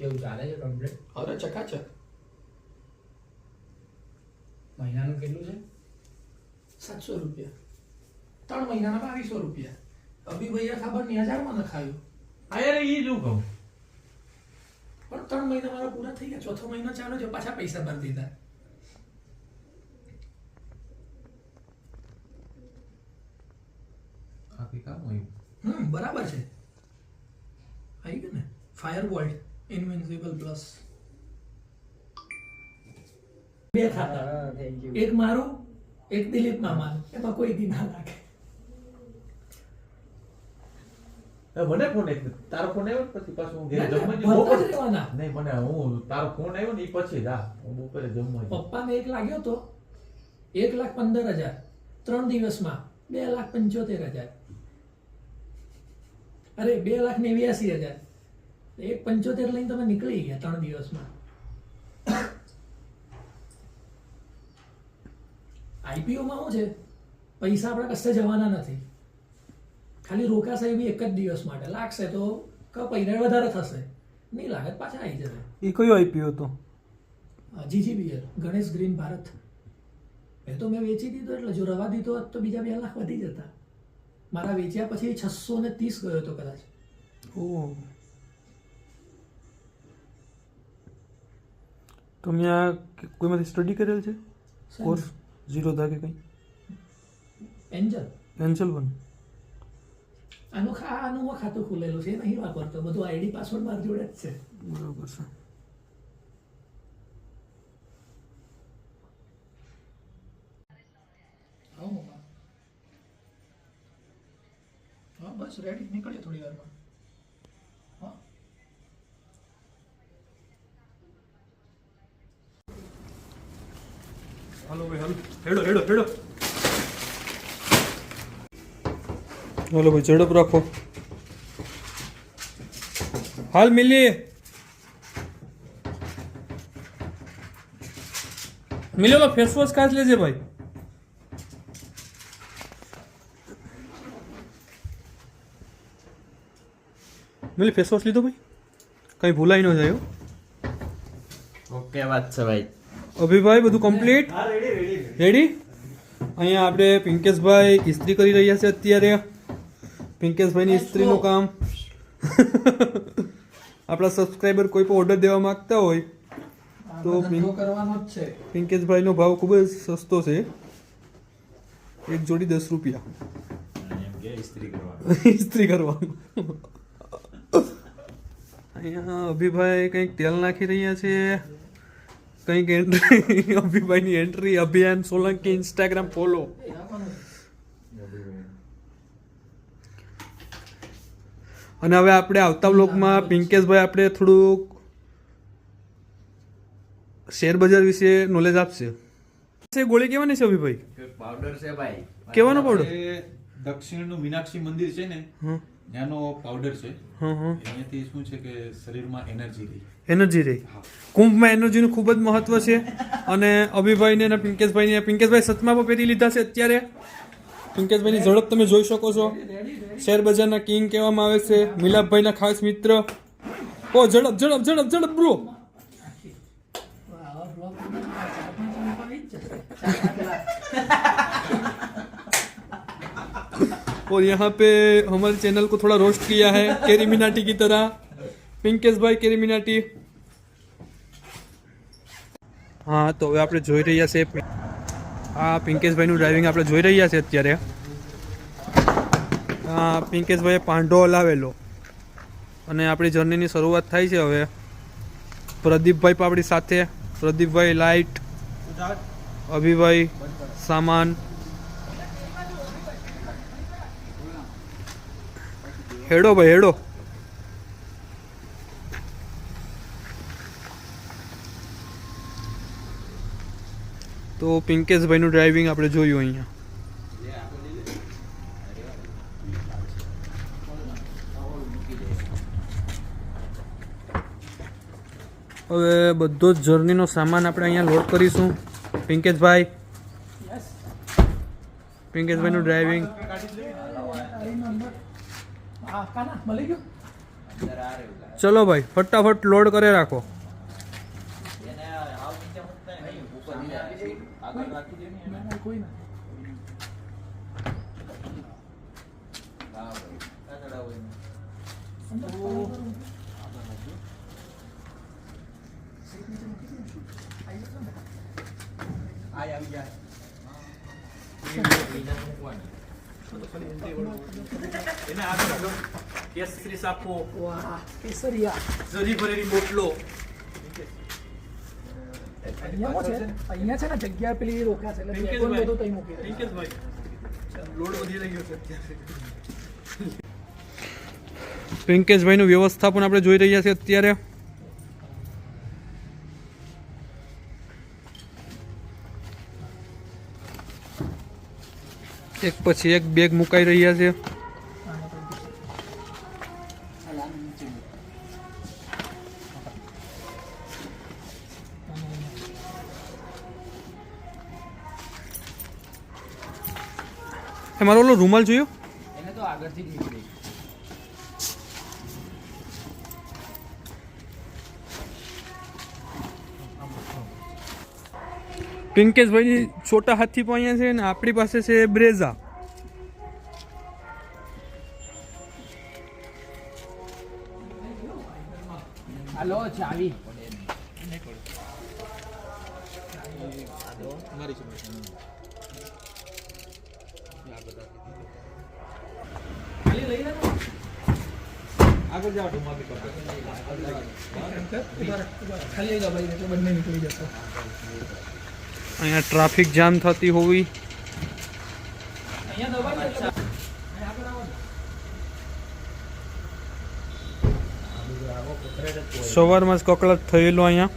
કેવું ચાલે છે કમ્પ્લીટ અરે ચકાચક મહિનાનું કેટલું છે સાતસો રૂપિયા ત્રણ મહિનાના બાવીસો રૂપિયા અભી ભૈયા ખબર નહીં હજારમાં નખાયું યાર એ શું કહું પણ ત્રણ મહિના મારા પૂરા થઈ ગયા ચોથો મહિનો ચાલુ છે પાછા પૈસા ભરી દીધા કામ આવ્યું હમ બરાબર છે આવી ગયું ને ફાયર વોલ્ટ ઇન્વિન્સિબલ પ્લસ બે ખાતા. એક મારું એક દિલીપ મામાનું એમાં કોઈ દી ના લાગે. મને ફોન આવ્યો તારો ફોન આવ્યો પછી પાછું હું ઘરે જમવા ના, ગયો. ભરતા જ રહેવાના. નહીં મને હું તારો ફોન આવ્યો ને એ પછી જ હા હું બપોરે જમવા ગયો. પપ્પાને એક લાગ્યો તો એક લાખ પંદર હજાર. ત્રણ દિવસમાં બે લાખ પંચોતેર હજાર. અરે બે લાખ નેવ્યાસી હજાર. એક પંચોતેર લઈને તમે નીકળી ગયા ત્રણ દિવસમાં. આઈપીઓમાં શું છે? પૈસા આપણા કશે જવાના નથી. ખાલી રોકાશે બી એક જ દિવસ માટે. લાગશે તો કપાઈને વધારે થશે. નહીં લાગે પાછા આવી જશે. એ કયો આઈપીઓ હતો જીજીબીએલ ગણેશ ગ્રીન ભારત. એ તો મેં વેચી દીધો એટલે જો રવા દીધો હોત તો બીજા બે લાખ વધી જતા. મારા વેચ્યા પછી છસો ને ત્રીસ ગયો હતો કદાચ. ઓ તમે આ કોઈમાંથી સ્ટડી કરેલ છે? કોર્સ ઝીરો કે કંઈ? એન્જલ એન્જલ વન આનું ખા આનું હું ખાતું ખુલેલું છે નહીં વાપરતો બધું આઈડી પાસવર્ડ મારી જોડે જ છે. બરાબર છે. હા હા બસ રેડી નીકળીએ થોડી વારમાં. હાલો ભાઈ હાલો. હેડો હેડો હેડો હાલો ભાઈ ઝડપ રાખો. હાલ મિલી. મિલી ઓલો ફેસ વોશ કાચ લેજે ભાઈ. મિલી ફેસ વોશ લીધો ભાઈ? કઈ ભૂલાઈ ન જાય ઓકે વાત છે ભાઈ. અભિભાઈ બધું કમ્પ્લીટ રેડી અહીંયા આપણે પિંકેશભાઈ ઇસ્ત્રી કરી રહ્યા છે અત્યારે. પિંકેશભાઈની ઇસ્ત્રીનું કામ. આપણા સબસ્ક્રાઈબર કોઈ પણ ઓર્ડર દેવા માંગતા હોય તો તો ધંધો છે. પિંકેશભાઈનો ભાવ ખૂબ જ સસ્તો છે. એક જોડી દસ રૂપિયા. એમ કે કરવા ઇસ્ત્રી કરવાનું. અહીંયા અભિભાઈ કંઈક તેલ નાખી રહ્યા છે. કંઈક એન્ટ્રી અભિભાઈની એન્ટ્રી અભિયાન સોલંકી ઇન્સ્ટાગ્રામ ફોલો અને હવે આપણે આવતા બ્લોગમાં પિંકેશભાઈ આપણે થોડુંક શેર બજાર વિશે નોલેજ આપશે. છે ગોળી કેવાની છે અભિભાઈ? પાવડર છે ભાઈ. કેવાનો પાવડર એ દક્ષિણનું મીનાક્ષી મંદિર છે ને ત્યાંનો પાવડર છે. હં હં એનાથી શું છે કે શરીરમાં એનર્જી રહી. એનર્જી રહી કુંભમાં એનર્જીનું ખૂબ જ મહત્વ છે અને અભિભાઈને અને પિંકેશભાઈને પિંકેશભાઈ સતમા પણ પહેરી લીધા છે અત્યારે પિંકેશભાઈની ઝડપ તમે જોઈ શકો છો શેર બજારના કિંગ કહેવામાં આવે છે મિલાપભાઈના ખાસ મિત્ર ઓ ઝડપ ઝડપ ઝડપ ઝડપ બ્રો આવા vlog બનાવવા ચાર પાંચ મિનિટમાં આવી જ જશે. ચાર પાંચ લાખ. और यहाँ पे हमारे चैनल को थोड़ा रोस्ट किया है केरी मिनाटी की तरह पिंकेश भाई केरी मिनाटी હા, તો હવે આપણે જોઈ રહ્યા છે આ પિંકેશભાઈનું ડ્રાઇવિંગ આપણે જોઈ રહ્યા છે અત્યારે. આ પિંકેશભાઈએ પાંડો હલાવેલો. અને આપણી જર્નીની શરૂઆત થાય છે હવે. પ્રદીપભાઈ આપણી સાથે. પ્રદીપભાઈ લાઇટ અભિભાઈ સામાન. હેડો ભાઈ, હેડો. તો પિંકેશભાઈનું ડ્રાઇવિંગ આપણે જોયું અહીંયા. હવે બધો જ જર્નીનો સામાન આપણે અહીંયા લોડ કરીશું. પિંકેશભાઈ? પિંકેશભાઈનું ડ્રાઇવિંગ. ચલો ભાઈ ફટાફટ લોડ કરે રાખો. આગળ રાખી દે ને એને. કોઈ ના. કેસરી સાપો કેસરિયા. જરી ભરેલી બોટલો અહીંયા છે? અહીંયા છે ને જગ્યા પેલી રોકા છે એટલે બધું તઈ મૂકી લોડ વધી રહ્યો છે અત્યારે. પિંકેશભાઈનું વ્યવસ્થાપન આપણે જોઈ રહ્યા છીએ અત્યારે. એક પછી એક બેગ મુકાઈ રહ્યા છે. એ મારો ઓલો રૂમાલ જોયો? એને તો આગળથી જ નીકળી પિંકેશભાઈની છોટા હાથી પણ અહીંયા છે ને આપણી પાસે છે બ્રેઝા. હાલો ચાવી. ખાલી લઈ લે. ને. અહીંયા ટ્રાફિક જામ થતી હોવી. સવારમાં જ કકળાટ થયેલો અહીંયા